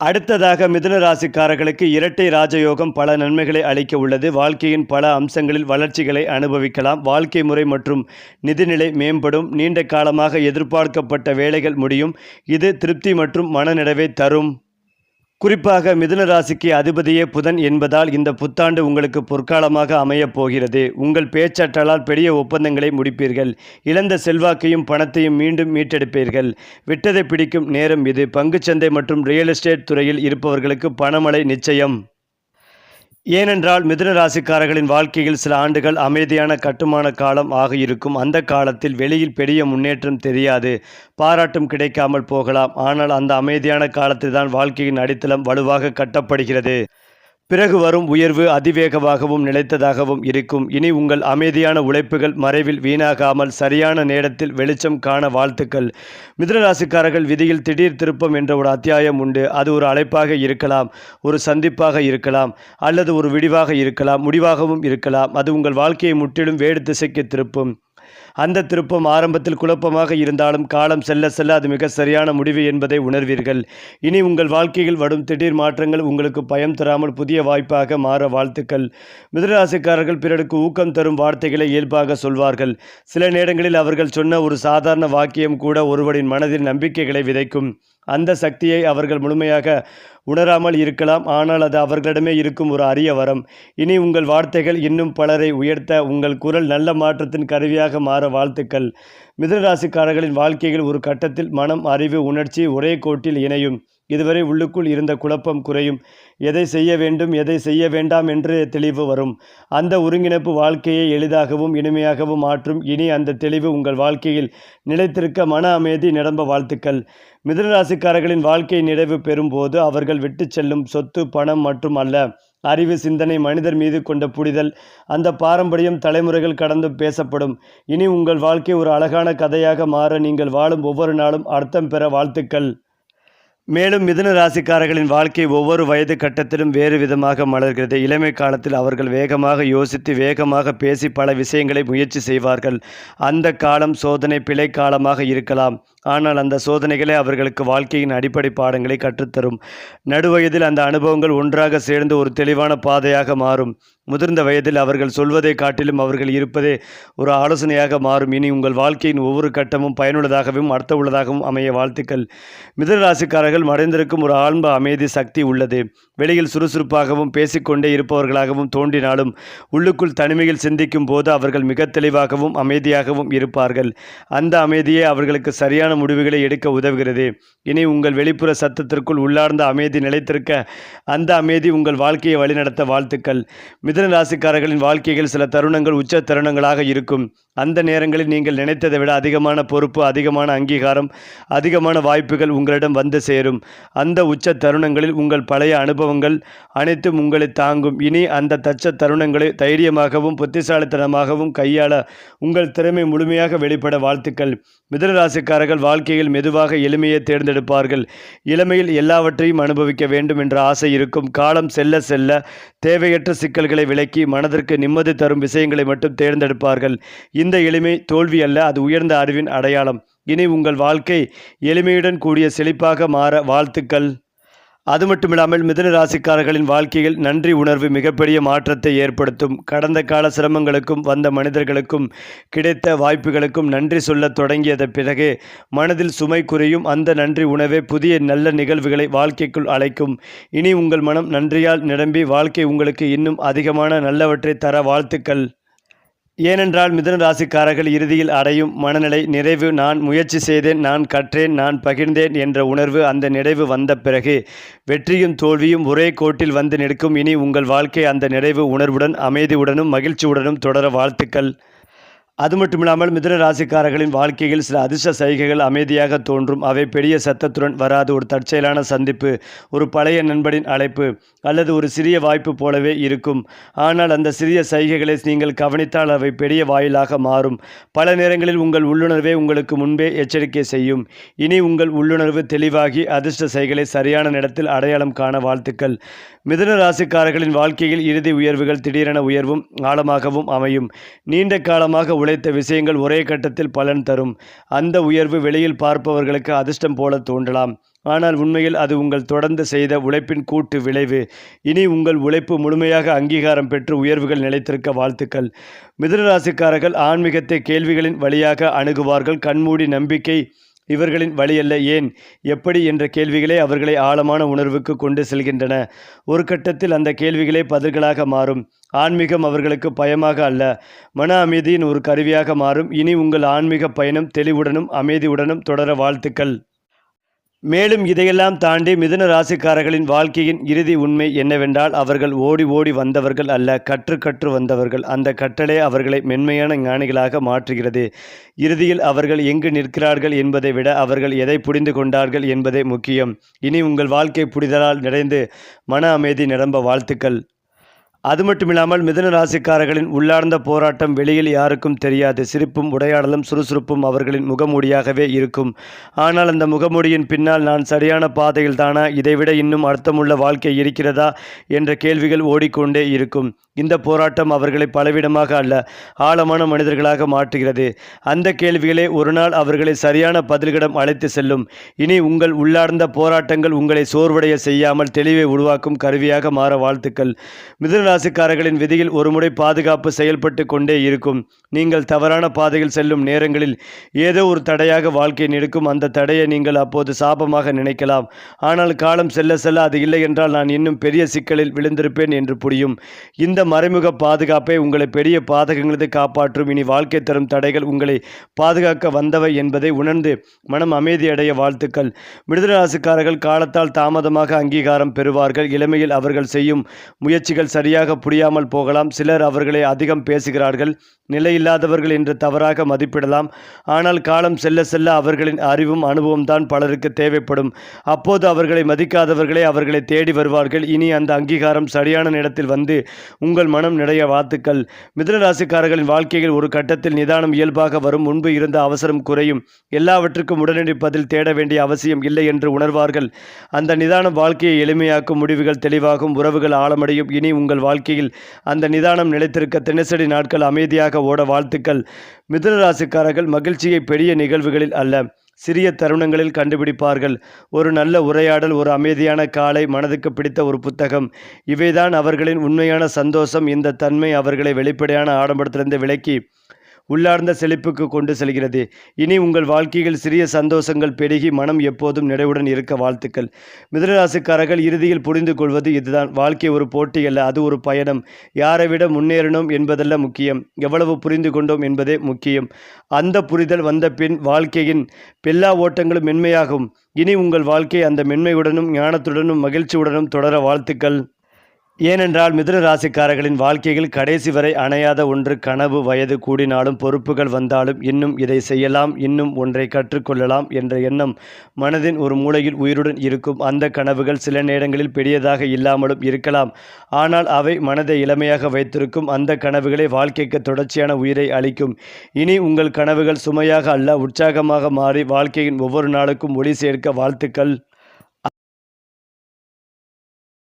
அடுத்ததாக மிதுன ராசிக்காரர்களுக்கு இரட்டை ராஜயோகம் பல நன்மைகளை அளிக்க உள்ளது. வாழ்க்கையின் பல அம்சங்களில் வளர்ச்சிகளை அனுபவிக்கலாம். வாழ்க்கை முறை மற்றும் நிதிநிலை மேம்படும். நீண்ட காலமாக எதிர்பார்க்கப்பட்ட வேலைகள் முடியும். இது திருப்தி மற்றும் மனநிறைவை தரும். குறிப்பாக மிதுன ராசிக்கு அதிபதியே புதன் என்பதால் இந்த புத்தாண்டு உங்களுக்கு பொற்காலமாக அமையப் போகிறது. உங்கள் பேச்சாற்றலால் பெரிய ஒப்பந்தங்களை முடிப்பீர்கள். இழந்த செல்வாக்கையும் பணத்தையும் மீண்டும் மீட்டெடுப்பீர்கள். விட்டதை பிடிக்கும் நேரம் இது. பங்குச்சந்தை மற்றும் ரியல் எஸ்டேட் துறையில் இருப்பவர்களுக்கு பணமழை நிச்சயம். ஏனென்றால் மிதுன ராசிக்காரர்களின் வாழ்க்கையில் சில ஆண்டுகள் அமைதியான கட்டுமான காலம் ஆக இருக்கும் அந்த காலத்தில் வெளியில் பெரிய முன்னேற்றம் தெரியாது. பாராட்டும் கிடைக்காமல் போகலாம். ஆனால் அந்த அமைதியான காலத்தில் தான் வாழ்க்கையின் அடித்தளம் வலுவாக கட்டப்படுகிறது. பிறகு வரும் உயர்வு அதிவேகமாகவும் நிலைத்ததாகவும் இருக்கும். இனி உங்கள் அமைதியான உழைப்புகள் மறைவில் வீணாகாமல் சரியான நேரத்தில் வெளிச்சம் காண வாழ்த்துக்கள். மிதனராசிக்காரர்கள் விதியில் திடீர் திருப்பம் என்ற ஒரு அத்தியாயம் உண்டு. அது ஒரு அழைப்பாக இருக்கலாம் ஒரு சந்திப்பாக இருக்கலாம் அல்லது ஒரு விடிவாக இருக்கலாம் முடிவாகவும் இருக்கலாம். அது உங்கள் வாழ்க்கையை முற்றிலும் வேறு திசைக்கு திருப்பும். அந்த திருப்பம் ஆரம்பத்தில் குழப்பமாக இருந்தாலும் காலம் செல்ல செல்ல அது மிக சரியான முடிவு என்பதை உணர்வீர்கள். இனி உங்கள் வாழ்க்கையில் வரும் திடீர் மாற்றங்கள் உங்களுக்கு பயம் தராமல் புதிய வாய்ப்பாக மாற வாழ்த்துக்கள். மிதராசிக்காரர்கள் பிறருக்கு ஊக்கம் தரும் வார்த்தைகளை இயல்பாக சொல்வார்கள். சில நேரங்களில் அவர்கள் சொன்ன ஒரு சாதாரண வாக்கியம் கூட ஒருவரின் மனதில் நம்பிக்கைகளை விதைக்கும். அந்த சக்தியை அவர்கள் முழுமையாக உணராமல் இருக்கலாம். ஆனால் அது அவர்களிடமே இருக்கும் ஒரு அரிய வரம். இனி உங்கள் வார்த்தைகள் இன்னும் பலரை உயர்த்த உங்கள் குரல் நல்ல மாற்றத்தின் கருவியாக மாற வாழ்த்துக்கள். மிதனராசிக்காரர்களின் வாழ்க்கையில் ஒரு கட்டத்தில் மனம் அறிவு உணர்ச்சி ஒரே கோட்டில் இணையும். இதுவரை உள்ளுக்குள் இருந்த குழப்பம் குறையும். எதை செய்ய வேண்டும் எதை செய்ய வேண்டாம் என்று தெளிவு வரும். அந்த ஒருங்கிணைப்பு வாழ்க்கையை எளிதாகவும் இனிமையாகவும் மாற்றும். இனி அந்த தெளிவு உங்கள் வாழ்க்கையில் நிலைத்திருக்க மன அமைதி நிரம்ப வாழ்த்துக்கள். மிதனராசிக்காரர்களின் வாழ்க்கை நிறைவு பெறும்போது அவர்கள் விட்டு செல்லும் சொத்து பணம் மற்றும் அல்ல. அறிவு சிந்தனை மனிதர் மீது கொண்ட புரிதல். அந்த பாரம்பரியம் தலைமுறைகள் கடந்து பேசப்படும். இனி உங்கள் வாழ்க்கை ஒரு அழகான கதையாக மாற நீங்கள் வாழும் ஒவ்வொரு நாளும் அர்த்தம் பெற வாழ்த்துக்கள். மேலும் மிதுன ராசிக்காரர்களின் வாழ்க்கை ஒவ்வொரு வயது கட்டத்திலும் வேறு விதமாக மலர்கிறது. இளமை காலத்தில் அவர்கள் வேகமாக யோசித்து வேகமாக பேசி பல விஷயங்களை முயற்சி செய்வார்கள். அந்த காலம் சோதனை பிழை காலமாக இருக்கலாம். ஆனால் அந்த சோதனைகளே அவர்களுக்கு வாழ்க்கையின் அடிப்படை பாடங்களை கற்றுத்தரும். நடுவயதில் அந்த அனுபவங்கள் ஒன்றாக சேர்ந்து ஒரு தெளிவான பாதையாக மாறும். முதிர்ந்த வயதில் அவர்கள் சொல்வதை காட்டிலும் அவர்கள் இருப்பதே ஒரு ஆலோசனையாக மாறும். இனி உங்கள் வாழ்க்கையின் ஒவ்வொரு கட்டமும் பயனுள்ளதாகவும் அர்த்தமுள்ளதாகவும் அமைய வாழ்த்துக்கள். மிதுன ராசிக்காரர்கள் மறைந்திருக்கும் ஒரு ஆழ்ந்த அமைதி சக்தி உள்ளது. வெளியில் சுறுசுறுப்பாகவும் பேசிக்கொண்டே இருப்பவர்களாகவும் தோன்றினாலும் உள்ளுக்குள் தனிமையில் சிந்திக்கும் போது அவர்கள் மிக தெளிவாகவும் அமைதியாகவும் இருப்பார்கள். அந்த அமைதியே அவர்களுக்கு சரியான முடிவுகளை எடுக்க உதவுகிறது. இனி உங்கள் வெளிப்புற சத்தத்திற்குள் உள்ளார்ந்த அமைதி நிலைத்திருக்க அந்த அமைதி உங்கள் வாழ்க்கையை வழிநடத்த வாழ்த்துக்கள். மிதன ராசிக்காரர்களின் வாழ்க்கையில் சில தருணங்கள் உச்ச தருணங்களாக இருக்கும். அந்த நேரங்களில் நீங்கள் நினைத்ததை விட அதிகமான பொறுப்பு அதிகமான அங்கீகாரம் அதிகமான வாய்ப்புகள் உங்களிடம் வந்து சேரும். அந்த உச்ச தருணங்களில் உங்கள் பழைய அனுபவங்கள் அனைத்தும் உங்களை தாங்கும். இனி அந்த தச்ச தருணங்களை தைரியமாகவும் புத்திசாலித்தனமாகவும் கையாள உங்கள் திறமை முழுமையாக வெளிப்பட வாழ்த்துக்கள். மிதன ராசிக்காரர்கள் வாழ்க்கையில் மெதுவாக எளிமையை தேர்ந்தெடுப்பார்கள். இளமையில் எல்லாவற்றையும் அனுபவிக்க வேண்டும் என்ற ஆசை இருக்கும். காலம் செல்ல செல்ல தேவையற்ற சிக்கல்களை விலக்கி மனதிற்கு நிம்மதி தரும் விஷயங்களை மட்டும் தேர்ந்தெடுப்பார்கள். இந்த எளிமை தோல்வி அல்ல அது உயர்ந்த அறிவின் அடையாளம். இனி உங்கள் வாழ்க்கை எளிமையுடன் கூடிய செழிப்பாக மாற வாழ்த்துக்கள். அது மட்டும் இல்லாமல் மிதுன ராசிக்காரர்களின் வாழ்க்கையில் நன்றி உணர்வு மிகப்பெரிய மாற்றத்தை ஏற்படுத்தும். கடந்த கால சிரமங்களுக்கும் வந்த மனிதர்களுக்கும் கிடைத்த வாய்ப்புகளுக்கும் நன்றி சொல்லத் தொடங்கியத பிறகு மனதில் சுமை குறையும். அந்த நன்றி உணவே புதிய நல்ல நிகழ்வுகளை வாழ்க்கைக்குள் அழைக்கும். இனி உங்கள் மனம் நன்றியால் நிரம்பி வாழ்க்கை உங்களுக்கு இன்னும் அதிகமான நல்லவற்றை தர வாழ்த்துக்கள். ஏனென்றால் மிதுன ராசிக்காரர்கள் இறுதியில் அடையும் மனநிலை நிறைவு. நான் முயற்சி செய்தேன் நான் கற்றேன் நான் பகிர்ந்தேன் என்ற உணர்வு அந்த நிறைவு வந்த பிறகு வெற்றியும் தோல்வியும் ஒரே கோட்டில் வந்து நிற்கும். இனி உங்கள் வாழ்க்கை அந்த நிறைவு உணர்வுடன் அமைதியுடனும் மகிழ்ச்சியுடனும் தொடர வாழ்த்துக்கள். அது மட்டும் இல்லாமல் மிதுன ராசிக்காரர்களின் வாழ்க்கையில் சில அதிர்ஷ்ட சைகைகள் அமைதியாக தோன்றும். அவை பெரிய சத்தத்துடன் வராது. ஒரு தற்செயலான சந்திப்பு ஒரு பழைய நண்பனின் அழைப்பு அல்லது ஒரு சிறிய வாய்ப்பு போலவே இருக்கும். ஆனால் அந்த சிறிய சைகைகளை நீங்கள் கவனித்தால் அவை பெரிய வாயிலாக மாறும். பல நேரங்களில் உங்கள் உள்ளுணர்வே உங்களுக்கு முன்பே எச்சரிக்கை செய்யும். இனி உங்கள் உள்ளுணர்வு தெளிவாகி அதிர்ஷ்ட சைகளை சரியான நேரத்தில் அடையாளம் காண வாழ்த்துக்கள். மிதுன ராசிக்காரர்களின் வாழ்க்கையில் இறுதி உயர்வுகள் திடீரென உயர்வும் ஆழமாகவும் அமையும். நீண்ட காலமாக உழைத்த விஷயங்கள் ஒரே கட்டத்தில் பலன் தரும். அந்த உயர்வு வெளியில் பார்ப்பவர்களுக்கு அதிர்ஷ்டம் போல தோன்றலாம். ஆனால் உண்மையில் அது உங்கள் தொடர்ந்து செய்த உழைப்பின் கூட்டு விளைவு. இனி உங்கள் உழைப்பு முழுமையாக அங்கீகாரம் பெற்று உயர்வுகள் நிலைத்திருக்க வாழ்த்துக்கள். மிதுனராசிக்காரர்கள் ஆன்மீகத்தை கேள்விகளின் வழியாக அணுகுவார்கள். கண்மூடி நம்பிக்கை இவர்களின் வழியல்ல ஏன்? எப்படி? என்ற கேள்விகளே அவர்களை ஆழமான உணர்வுக்கு கொண்டு செல்கின்றன. ஒரு கட்டத்தில் அந்த கேள்விகளே பதில்களாக மாறும். ஆன்மீகம் அவர்களுக்கு பயமாக அல்ல. மன அமைதியின் ஒரு கருவியாக மாறும். இனி உங்கள் ஆன்மீக பயணம் தெளிவுடனும் அமைதியுடனும் தொடர வாழ்த்துக்கள். மேலும் இதையெல்லாம் தாண்டி மிதுன ராசிக்காரர்களின் வாழ்க்கையின் இறுதி உண்மை என்னவென்றால் அவர்கள் ஓடி ஓடி வந்தவர்கள் அல்ல கற்று கற்று வந்தவர்கள். அந்த கற்றலே அவர்களை மென்மையான ஞானிகளாக மாற்றுகிறது. இறுதியில் அவர்கள் எங்கு நிற்கிறார்கள் என்பதை விட அவர்கள் எதை புரிந்து கொண்டார்கள் என்பதே முக்கியம். இனி உங்கள் வாழ்க்கை புரிதலால் நிறைந்து மன அமைதி நிரம்ப வாழ்த்துக்கள். அது மட்டுமில்லாமல் மிதுன ராசிக்காரர்களின் உள்ளார்ந்த போராட்டம் வெளியில் யாருக்கும் தெரியாது. சிரிப்பும் உடையாடலும் சுறுசுறுப்பும் அவர்களின் முகமூடியாகவே இருக்கும். ஆனால் அந்த முகமூடியின் பின்னால் நான் சரியான பாதையில் தானா இதைவிட இன்னும் அர்த்தமுள்ள வாழ்க்கை இருக்கிறதா? என்ற கேள்விகள் ஓடிக்கொண்டே இருக்கும். இந்த போராட்டம் அவர்களை பலவிடமாக அல்ல ஆழமான மனிதர்களாக மாற்றுகிறது. அந்த கேள்விகளே ஒரு நாள் அவர்களை சரியான பதில்களிடம் அழைத்து செல்லும். இனி உங்கள் உள்ளார்ந்த போராட்டங்கள் உங்களை சோர்வடைய செய்யாமல் தெளிவை உருவாக்கும் கருவியாக மாற வாழ்த்துக்கள். மிதுனராசிக்காரர்களின் விதியில் ஒருமுறை பாதுகாப்பு செயல்பட்டு கொண்டே இருக்கும். நீங்கள் தவறான பாதையில் செல்லும் நேரங்களில் ஏதோ ஒரு தடையாக வாழ்க்கை நிற்கும் அந்த தடையை நீங்கள் அப்போது சாபமாக நினைக்கலாம். ஆனால் காலம் செல்ல செல்ல அது இல்லை என்றால் நான் இன்னும் பெரிய சிக்கலில் விழுந்திருப்பேன் என்று புரியும். இந்த மறைமுக பாதுகாப்பை உங்களை பெரிய பாதகங்களது காப்பாற்றும். இனி வாழ்க்கை தரும் தடைகள் உங்களை பாதுகாக்க வந்தவை என்பதை உணர்ந்து மனம் அமைதியடைய வாழ்த்துக்கள். மிருதராசிக்காரர்கள் காலத்தால் தாமதமாக அங்கீகாரம் பெறுவார்கள். இளமையில் அவர்கள் செய்யும் முயற்சிகள் சரியாக புரியாமல் போகலாம். சிலர் அவர்களை அதிகம் பேசுகிறார்கள். நிலையில்லாதவர்கள் என்று தவறாக மதிப்பிடலாம். ஆனால் காலம் செல்ல செல்ல அவர்களின் அறிவும் அனுபவம் தான் பலருக்கு தேவைப்படும். அப்போது அவர்களை மதிக்காதவர்களே அவர்களை தேடி வருவார்கள். இனி அந்த அங்கீகாரம் சரியான நேரத்தில் வந்து உங்கள் மனம் நிறைய வாழ்த்துக்கள் மிதனராசிக்காரர்களின் வாழ்க்கையில் ஒரு கட்டத்தில் நிதானம் இயல்பாக வரும். முன்பு இருந்த அவசரம் குறையும். எல்லாவற்றுக்கும் உடனடி பதில் தேட வேண்டிய அவசியம் இல்லை என்று உணர்வார்கள். அந்த நிதானம் வாழ்க்கையை எளிமையாக்கும் முடிவுகள் தெளிவாகும். உறவுகள் ஆழமடையும். இனி உங்கள் வாழ்க்கையில் அந்த நிதானம் நிலைத்திருக்க தினசரி நாட்கள் அமைதியாக ஓட வாழ்த்துக்கள். மிதுனராசிக்காரர்கள் மகிழ்ச்சியை பெரிய நிகழ்வுகளில் அல்ல. சிறிய தருணங்களில் கண்டுபிடிப்பார்கள். ஒரு நல்ல உரையாடல் ஒரு அமைதியான காலை மனதுக்கு பிடித்த ஒரு புத்தகம். இவைதான் அவர்களின் உண்மையான சந்தோஷம். இந்த தன்மை அவர்களை வெளிப்படையான ஆடம்பரத்திலிருந்து விலக்கி உள்ளார்ந்த செழிப்புக்கு கொண்டு செல்கிறது. இனி உங்கள் வாழ்க்கையில் சிறிய சந்தோஷங்கள் பெருகி மனம் எப்போதும் நிறைவுடன் இருக்க வாழ்த்துக்கள். மிதனராசிக்காரர்கள் இறுதியில் புரிந்து கொள்வது இதுதான். வாழ்க்கை ஒரு போட்டி அல்ல அது ஒரு பயணம். யாரை விட முன்னேறணும் என்பதல்ல முக்கியம். எவ்வளவு புரிந்து கொண்டோம் என்பதே முக்கியம். அந்த புரிதல் வந்த பின் வாழ்க்கையின் எல்லா ஓட்டங்களும் மென்மையாகும். இனி உங்கள் வாழ்க்கை அந்த மென்மையுடனும் ஞானத்துடனும் மகிழ்ச்சியுடனும் தொடர வாழ்த்துக்கள். ஏனென்றால் மிதுன ராசிக்காரர்களின் வாழ்க்கையில் கடைசி வரை அணையாத ஒன்று கனவு வயது கூடினாலும் பொறுப்புகள் வந்தாலும் இன்னும் இதை செய்யலாம் இன்னும் ஒன்றை கற்றுக்கொள்ளலாம் என்ற எண்ணம் மனதின் ஒரு மூலையில் உயிருடன் இருக்கும் அந்த கனவுகள் சில நேரங்களில் பெரியதாக இல்லாமலும் இருக்கலாம். ஆனால் அவை மனதை இளமையாக வைத்திருக்கும் அந்த கனவுகளே வாழ்க்கைக்கு தொடர்ச்சியான உயிரை அளிக்கும். இனி உங்கள் கனவுகள் சுமையாக அல்ல உற்சாகமாக மாறி வாழ்க்கையின் ஒவ்வொரு நாளுக்கும் ஒளி சேர்க்க வாழ்த்துக்கள்.